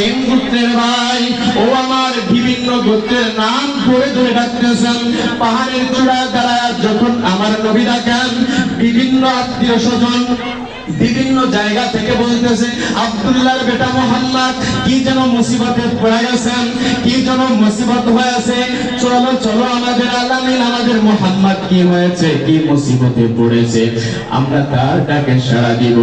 হাসিম গোত্রের ভাই। ও আমার বিভিন্ন গোত্রের নাম করে ধরে ডাকতেছেন। পাহাড়ের চূড়া দ্বারা যখন আমার নবী ডাকেন বিভিন্ন আত্মীয় স্বজন বিভিন্ন জায়গা থেকে বলতেছে, আব্দুল্লাহর বেটা মোহাম্মদ, কি যেন মুসিবতে পড়ে গেছেন, কি যেন মুসিবত হয়েছে চলো চলো আমাদের আলামিন, আমাদের মোহাম্মদ কি হয়েছে, কি মুসিবতে পড়েছে, আমরা তার ডাকে সাড়া দিব।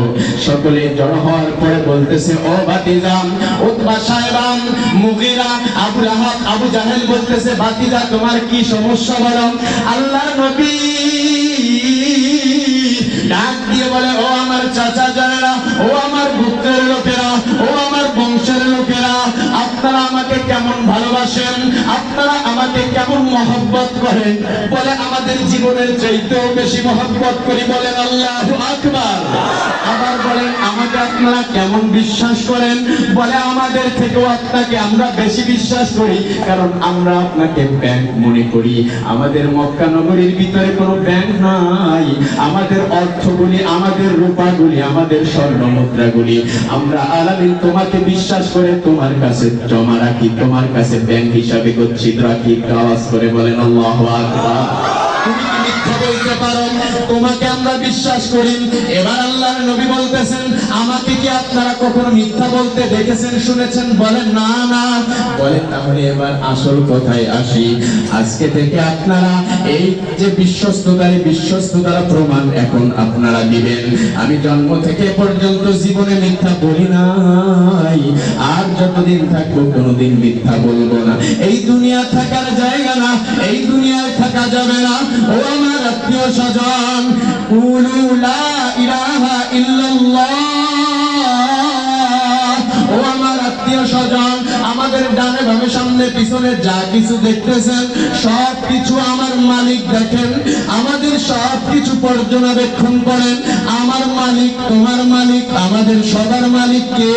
সকলে জড়ো হওয়ার পরে বলতেছে, ও বাতিজাম Utba সাহেবাম Mughira, Abu Lahab, Abu Jahl বলতেছে, বাতিজা, তোমার কি সমস্যা বলো? আল্লাহ নবী ডাক দিয়ে বলে, ও চাচা জানেরা ও আমার গোত্রের লোকেরা ও আমার বংশের লোকেরা। আপনারা আমাকে কেমন ভালোবাসেন? আপনারা আমাকে কেমন মহব্বত করেন? বলে আমাদের জীবনের চাইতেও বেশি মহব্বত করি বলেন আল্লাহ আকবার। আবার বলেন, আমাকে আপনারা কেমন বিশ্বাস করেন? বলে আমাদের থেকেও আপনাকে আমরা বেশি বিশ্বাস করি, কারণ আমরা আপনাকে ব্যাংক মনে করি। আমাদের মক্কা নগরীর ভিতরে কোনো ব্যাংক নাই। আমাদের অর্থগুলি, আমাদের রূপাগুলি, আমাদের স্বর্ণ মুদ্রাগুলি। আমরা আলামিন তোমাকে বিশ্বাস করে তোমার কাছে জমা রাখি, তোমার কাছে ব্যাংক হিসাবে করছি রাখি, আওয়াজ করে বলেন, আল্লাহু আকবার। তোমাকে আমরা বিশ্বাস করি। এবার আল্লাহর নবী বলতেছেন আমাকে কি আপনারা কখনো মিথ্যা বলতে দেখেছেন, শুনেছেন? বলেন, না না। বলেন, তাহলে এবার আসল কথায় আসি। আজকে থেকে আপনারা এই যে বিশ্বস্ততার বিশ্বস্ততার প্রমাণ এখন আপনারা দিবেন। আমি জন্ম থেকে পর্যন্ত জীবনে মিথ্যা বলি নাই। আর যতদিন থাকব, কোনোদিন মিথ্যা বলব না। এই দুনিয়া থাকার জায়গা না, এই দুনিয়ায় থাকা যাবে না। ও আমার আত্মীয় স্বজন, কুলু আমাদের ডানে বামে সামনে, পিছনে যা কিছু দেখতেছেন, সব কিছু আমার মালিক দেখেন। আমাদের সব কিছু পর্যবেক্ষণ করেন, আমার মালিক, তোমার মালিক, আমাদের সবার মালিক কে?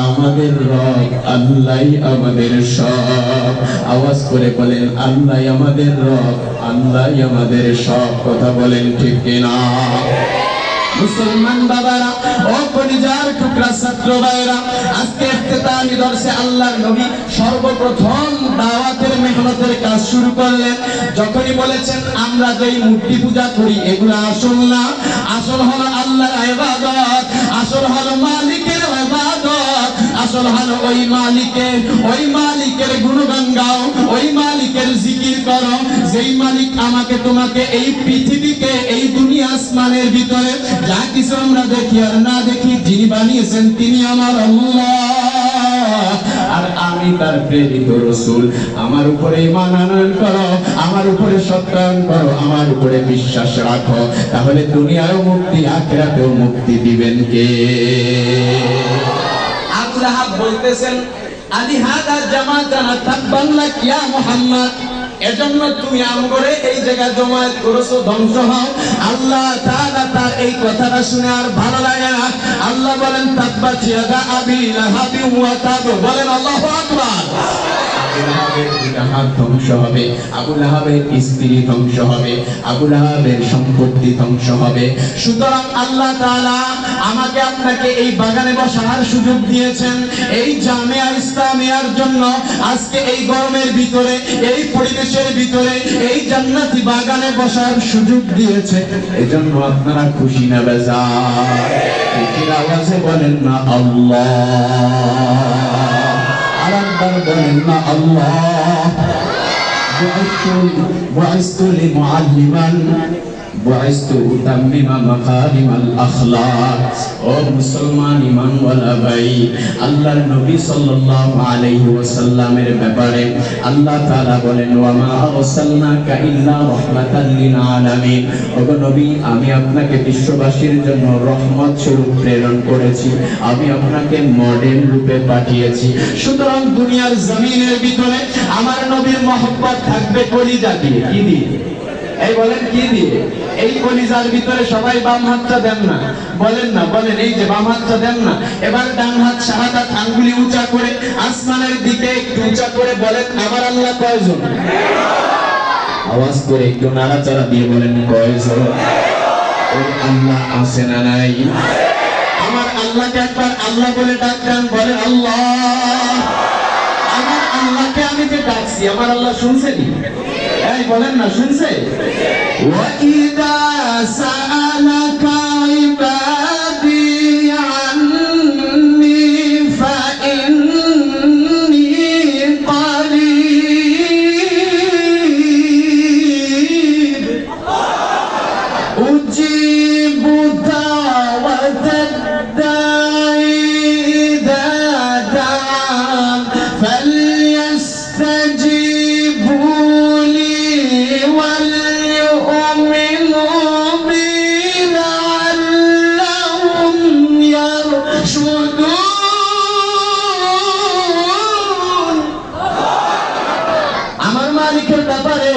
আমাদের রব আল্লাহ আমাদের সব। আওয়াজ করে বলেন আল্লাহ আমাদের রব আল্লাহ আমাদের সব। কথা বলেন ঠিক কিনা? মুসলমান বাবারা, ও কলিজার টুকরা ছাত্র ভাইরা আজকে ইফতেতামি দর্শে আল্লাহর নবী সর্বপ্রথম দাওয়াতের মেহনতের কাজ শুরু করলেন। যখনই বলেছেন, আমরা যেই মূর্তি পূজা করি, এগুলো আসল না। আসল হলো আল্লাহর ইবাদত, আসল হলো মালিকের ইবাদত। ওই মালিকের ওই মালিকের গুণগান গাও, ওই মালিকের জিকির করো। যেই মালিক আমাকে, তোমাকে এই পৃথিবীকে এই দুনিয়া আসমানের ভিতরে যা কিছু আমরা দেখি আর না দেখি, যিনি বানিয়েছেন তিনি আমার আর আমি তার প্রেরিত রসুল। আমার উপরে ইমান করো, আমার উপরে সত্যায়ন করো, আমার উপরে বিশ্বাস রাখো। তাহলে দুনিয়ায়ও মুক্তি, আখেরাতেও মুক্তি দিবেন কে? লাহাব বলতেছেন, আলি হাদা জামাতানা তাব্বান বাংলা ইয়া মুহাম্মদ, এজন্য তুমি আমগরে এই জায়গা জমায়েত করেছ, ধ্বংস হও। আল্লাহ তাআলা তার এই কথাটা শুনে আর ভালো লাগে না। আল্লাহ বলেন তাব্বাত ইয়াদা আবি লাহাবি ওয়া তাব বলেন, আল্লাহু আকবার। এই ইসলামিয়ার জন্য আজকে এই গরমের ভিতরে, এই পরিবেশের ভিতরে, এই জান্নাতি বাগানে বসার সুযোগ দিয়েছে। এজন্য আপনারা খুশি না আওয়াজে বলেন না, আল্লাহ। أرضا مع الله. بعثت بعثت لمعلما. بعثت أتمم مكارم الأخلاق ও মুসলমান ইমানওয়ালা ভাই আল্লাহর নবী সাল্লাল্লাহু আলাইহি ওয়াসাল্লামের ব্যাপারে আল্লাহ তাআলা বলেন ওয়া মা আরসালনাকা ইল্লা রাহমাতাল লিল আলামিন ওগো নবী আমি আপনাকে বিশ্ববাসীর জন্য রহমত স্বরূপ প্রেরণ করেছি আমি আপনাকে মডেল রূপে পাঠিয়েছি সুতরাং দুনিয়ার জমিনের ভিতরে আমার নবীর মহব্বত থাকবে কলিজা দিয়ে কি দিয়ে এই বলেন কি দিয়ে? এই কলিজার ভিতরে সবাই বাম হাতটা দেন না। বলেন না, বলেন, এই যে বাম হাতটা দেন না। এবার ডান হাত শাহাদাত আঙ্গুলি উঁচা করে, আসমানের দিকে একটু উঁচা করে বলেন, আমার আল্লাহ কয়জন? আওয়াজ করে একটু নাড়াচাড়া দিয়ে বলেন, কয়জন? ওই আল্লাহ আছে না নাই? আমার আল্লাহকে একবার আল্লাহ বলে ডাক বলেন আল্লাহ, আমার আল্লাহকে আমি যে ডাকছি, আমার আল্লাহ শুনছেনি নাই বলেন না শুনছে? ওয়াইদা সালাকা ব্যাপারে।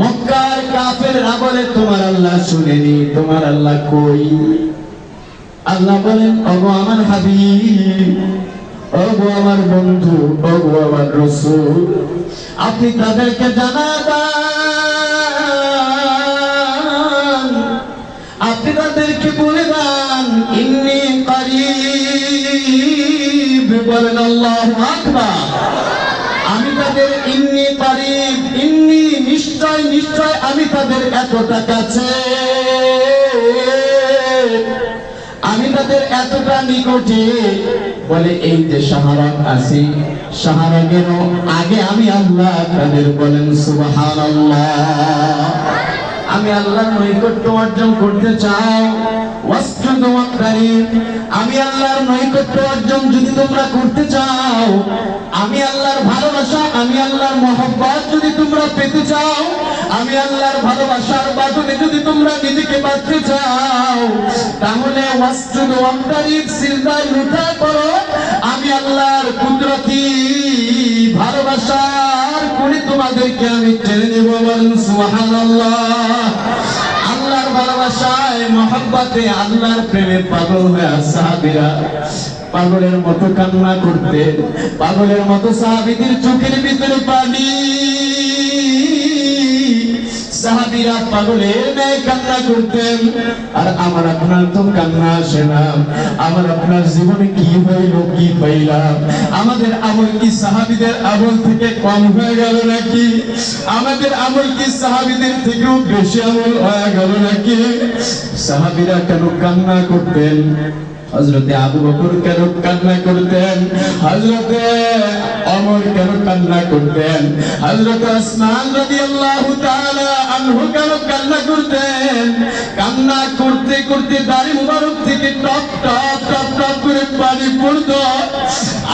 মক্কার কাফেররা বলে, তোমার আল্লাহ শুনেনি, তোমার আল্লাহ কই? আল্লাহ বলেন, ওগো আমার হাবিব, ওগো আমার বন্ধু, ওগো আমার রসুল, আপনি তাদেরকে জানাবেন। আপনি তাদেরকে বলে নিশ্চয় নিশ্চয় আমি তাদের এতটা কাছে আমি তাদের এতটা নিকটে। বলে, এই যে সাহারাত আছি সাহারাকের আগে আমি আল্লাহ তাদের বলেন, সুবহানাল্লাহ। আমি আল্লাহর নৈকট্য অর্জন করতে চাও আমি আল্লাহর নৈকট্য অর্জন যদি তোমরা করতে চাও, আমি আল্লাহর ভালোবাসা, আমি আল্লাহর মহব্বত যদি তোমরা পেতে চাও, আমি আল্লাহর ভালোবাসার বাদনে যদি তোমরা নিজেকে বাঁচতে চাও, তাহলে ওয়াসজুদ ওয়াক্তারিব সিজদায় লুটা করো আমি আল্লাহর কুদরতি কোণে তোমাদেরকে আমি টেনে নেব বলেন আল্লাহর ভালোবাসায় আল্লাহর প্রেমে পাগল হয়ে সাহাবীরা। পাগলের মতো কান্না করতে, পাগলের মতো সাহাবীদের চোখের ভিতরে পানি। সাহাবীরা পাগলের ন্যায় কান্না করতেন। আর আমার আপনার তো কান্না আসে না। আমার আপনার জীবনে কি হইল, কি পাইলাম আমাদের আমল কি সাহাবীদের আমল থেকে কম হয়ে গেল নাকি? আমাদের আমল কি সাহাবীদের থেকেও বেশি আমল হয়ে গেল নাকি? সাহাবীরা কেন কান্না করতেন? হজরতে আবু বকর কেন কান্না করতেন? হজরতে অমর কেন কান্না করতেন? হজরত আসমান আনহু কেন কান্না করতেন? কান্না করতে করতে দাড়ি মুবারক থেকে টপ টপ টপ টপ করে পানি পড়তো।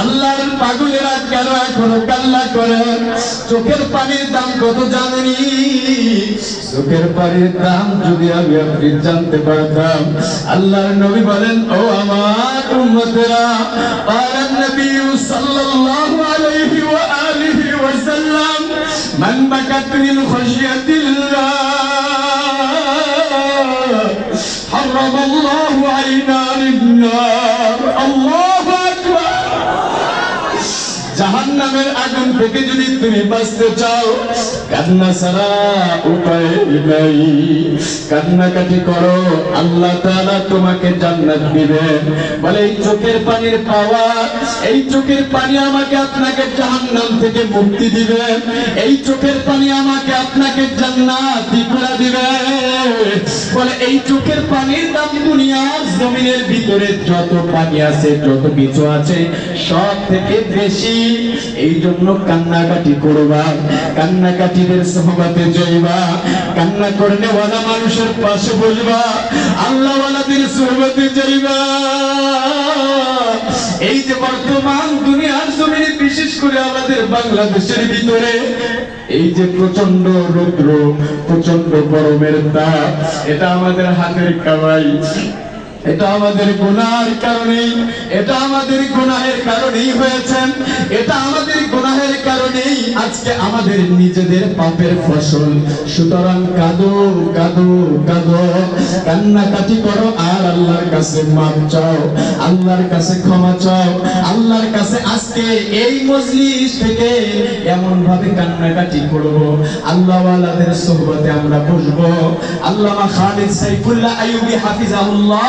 আল্লাহর পাগলেরা কেন এখনও কাল্লা করে? চোখের পানির দাম কত জানেনি? চোখের পানির দাম যদি আমি আপনি জানতে পারতাম, আল্লাহর নবী বলেন, ও আমার উম্মতেরা পালান নবী সাল্লাল্লাহু আলাইহি ওয়া আলিহি ওয়া সাল্লাম মান বাকাতিল খুশিয়াতিল জাহান্নামের আগুন থেকে যদি তুমি বাঁচতে চাও, কান্না ছাড়া উপায় নাই। কান্নাকাটি করো, আল্লাহ তাআলা তোমাকে জান্নাত দিবেন বলে, এই চোখের পানির পাওয়া, এই চোখের পানি আমাকে আপনাকে জাহান্নাম থেকে মুক্তি দিবেন এই চোখের পানি আমাকে আপনাকে জান্নাতি দিবে। বলে এই চোখের পানির দাম জমিনের ভিতরে যত পানি আছে, যত কিছু আছে, সব থেকে বেশি। এই জন্য কান্নাকাটি করবা, কান্নাকাটিদের সহবাতে যাইবা, কান্না করলে ওয়ালা মানুষের পাশে বসবা আল্লাহ সহবাতে যাইবা। এই যে বর্তমান জমিনে বিশেষ করে আমাদের বাংলাদেশের ভিতরে, এই যে প্রচণ্ড রৌদ্র প্রচণ্ড গরমের তাপ, এটা আমাদের হাতের কামাই। এটা আমাদের গুণার কারণেই, এটা আমাদের গুণাহের কারণেই হয়েছেন, এটা আমাদের আজকে আমাদের নিজেদের পাপের ফসল। সুতরাং কাঁদো কাঁদো কাঁদো। কান্নাকাটি করো আর আল্লাহর কাছে মাপ চাও, আল্লাহর কাছে ক্ষমা চাও, আল্লাহর কাছে আজকে এই মজলিস থেকে এমন ভাবে কান্নাকাটি করব। আল্লাহওয়ালাদের সোহবতে আমরা বসবো। আল্লামা খালিদ সাইফুল্লাহ আইয়ুবী হাফিজাহুল্লাহ,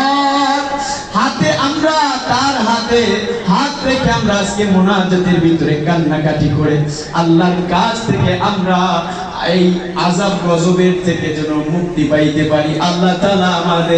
হাতে আমরা, তার হাতে, হাত রেখে আমরা আজকে মোনাজাতের ভিতরে কান্নাকাটি করে আল্লাহর কাছ থেকে আমরা এই আজাব গজবের থেকে যেন মুক্তি পাইতে পারি। আল্লাহ তালা আমাদের